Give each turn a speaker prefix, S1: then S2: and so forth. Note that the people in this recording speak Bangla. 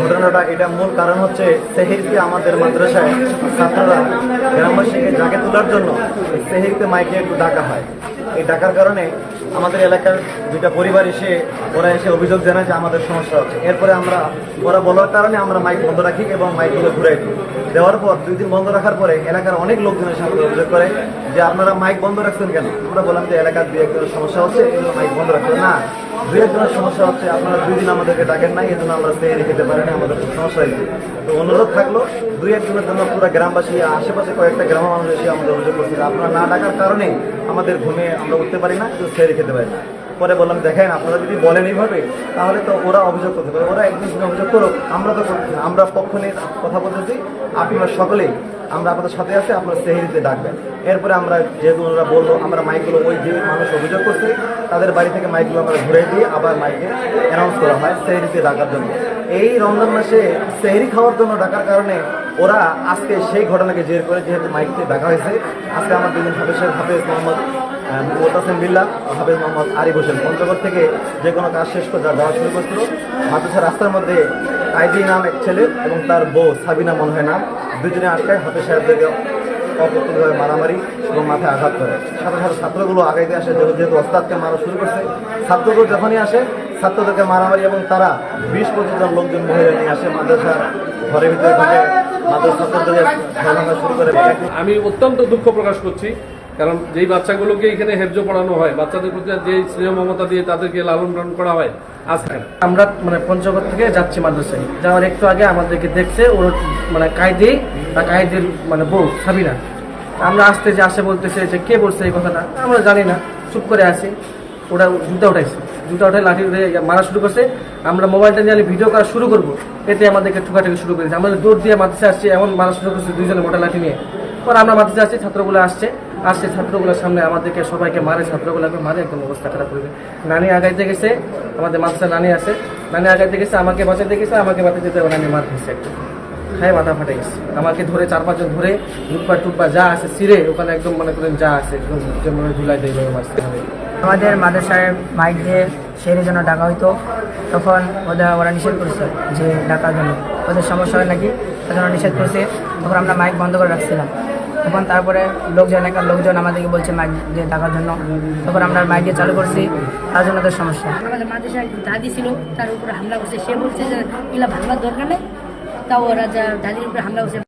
S1: ঘটনাটা, এটা মূল কারণ হচ্ছে সেহিরকে আমাদের মাদ্রাসায় ছাত্ররা, গ্রামবাসীকে জাগে তোলার জন্য সেহিরকে মাইকে একটু ডাকা হয়। এই ডাকার কারণে আমাদের এলাকার দুইটা পরিবার এসে, ওরা এসে অভিযোগ জানায় যে আমাদের সমস্যা হচ্ছে। এরপরে আমরা, ওরা বলার কারণে আমরা মাইক বন্ধ রাখি এবং মাইকগুলো ঘুরাই দিই। দেওয়ার পর, দুই দিন বন্ধ রাখার পরে এলাকার অনেক লোকজনের সাথে অভিযোগ করে যে, আপনারা মাইক বন্ধ রাখছেন কেন? আমরা বললাম যে, এলাকার দুই একজনের সমস্যা হচ্ছে মাইক বন্ধ রাখছেন না। একজনের সমস্যা হচ্ছে, আপনারা আমাদেরকে ডাকেন আমরা রেখেতে পারি না আমাদের খুব সমস্যা তো অনুরোধ থাকল, দুই জন্য গ্রামবাসী, আশেপাশে কয়েকটা আমাদের অভিযোগ করছিল। আপনারা না ডাকার কারণে আমাদের ঘুমে আমরা উঠতে পারি না খেতে পারি না। পরে বললাম, দেখেন, আপনারা যদি বলেন এইভাবে, তাহলে তো ওরা অভিযোগ করতে পারে। ওরা একদিন অভিযোগ করুক, আমরা তো। আমরা পক্ষ নিয়ে কথা বলতেছি। আপনারা সকলেই আমরা আপনাদের সাথে আছে, আপনারা সেহেরিতে ডাকবেন। এরপরে আমরা যেহেতু ওরা বলল, আমরা মাইকগুলো ওই যে মানুষ অভিযোগ করছে, তাদের বাড়ি থেকে মাইকগুলো আমরা ঘুরে দিয়ে আবার মাইকে অ্যানাউন্স করা হয় সেহেরিতে ডাকার জন্য। এই রমজান মাসে সেহেরি খাওয়ার জন্য ডাকার কারণে ওরা আজকে সেই ঘটনাকে জের করে যেহেতু মাইকতে ডাকা হয়েছে। আজকে আমার দুজন হাফেজের হাফেজ মোহাম্মদ মোতাসিম বিল্লাহ হাফেজ মোহাম্মদ আরিফ হোসেন। পঞ্চগড় থেকে যে কোনো কাজ শেষ করে যা যাওয়া শুরু করছিল। মাদ্রাসা রাস্তার মধ্যে আইডি নাম এক ছেলে এবং তার বউ সাবিনা মনে হয় নাম। দুজনে আটকায় হাতে সাহেবদেরকে অপ্রতুলভাবে মারামারি এবং মাথায় আঘাত করে। সাথে সাথে ছাত্রগুলো আগাইতে আসে, যেহেতু ওস্তাদকে মারা শুরু করছে। ছাত্রগুলো যখনই আসে, ছাত্রদেরকে মারামারি এবং তারা বিশ পঁচিশ জন লোকজন মহিলা নিয়ে আসে মাদ্রাসা ঘরের ভিতরে ঢুকে। মাদ্রাসা ছাত্রদের শুরু করে।
S2: আমি অত্যন্ত দুঃখ প্রকাশ করছি। কারণ যেই বাচ্চাগুলোকে এখানে হেফজ পড়ানো হয়, বাচ্চাদের প্রতি যে স্নেহ মমতা দিয়ে তাদেরকে লালন পালন করা হয়, আজকে।
S3: আমরা মানে পঞ্চগড় থেকে যাচ্ছি মাদ্রাসায়। যাওয়ার একটু আগে আমাদেরকে দেখছে, ওর মানে কায়দি বা কায়দের মানে বউ, সাবিনা। আমরা আসতে যে আসে বলতেছে যে, কে বলছে এই কথাটা, আমরা জানি না। চুপ করে আসি ওরা জুতা উঠাইছে। জুতা উঠে লাঠি উঠে মারা শুরু করছে। আমরা মোবাইলটা নিয়ে ভিডিও করা শুরু করব। এতে আমাদেরকে ঠুকাঠুকি শুরু করেছে। আমরা দৌড় দিয়ে মাদ্রাসায় আসছি, এমন মারা শুরু করছে দুইজনে মোটা লাঠি নিয়ে। পরে আমরা মাদ্রাসে আসছি, ছাত্রগুলো আসছে। আসছে, ছাত্রগুলোর সামনে আমাদেরকে সবাইকে মারে, ছাত্রগুলোকে মারে, একদম অবস্থা খারাপ করবে। নানি আগাইতে গেছে, আমাদের মাদ্রাসা নানি আছে। নানি আগাইতে গেছে, আমাকে বাঁচাইতে গেছে, আমাকে বাঁচাতে যেতে নানি মার খেয়েছে। হ্যাঁ মাথা ফাটে গেছে। আমাকে ধরে চার পাঁচজন ধরে লুটপা টুটপা যা আছে সিরে ওখানে একদম মনে করেন যা আছে, একদম ধুলাই দেয় হবে
S4: আমাদের মাদ্রাসায় মাইক দিয়ে সেরের জন্য ডাকা হইতো। তখন ওদের ওরা নিষেধ করেছে যে ডাকার জন্য। ওদের সমস্যা হয় নাকি? ওদের নিষেধ করছে। তখন আমরা মাইক বন্ধ করে রাখছিলাম। তখন তারপরে লোকজন এলাকার লোকজন আমাদেরকে বলছে মাইক দিয়ে ডাকার জন্য। তখন আমরা মাইক দিয়ে চালু করছি। তার জন্য ওদের সমস্যা।
S5: আমাদের মাদ্রাসায় দাদি ছিল, তার উপরে হামলা করছে। সে বলছে যে, এগুলো ভাঙবার দরকার নেই? তাও ওরা যা দাদির উপরে হামলা করছে।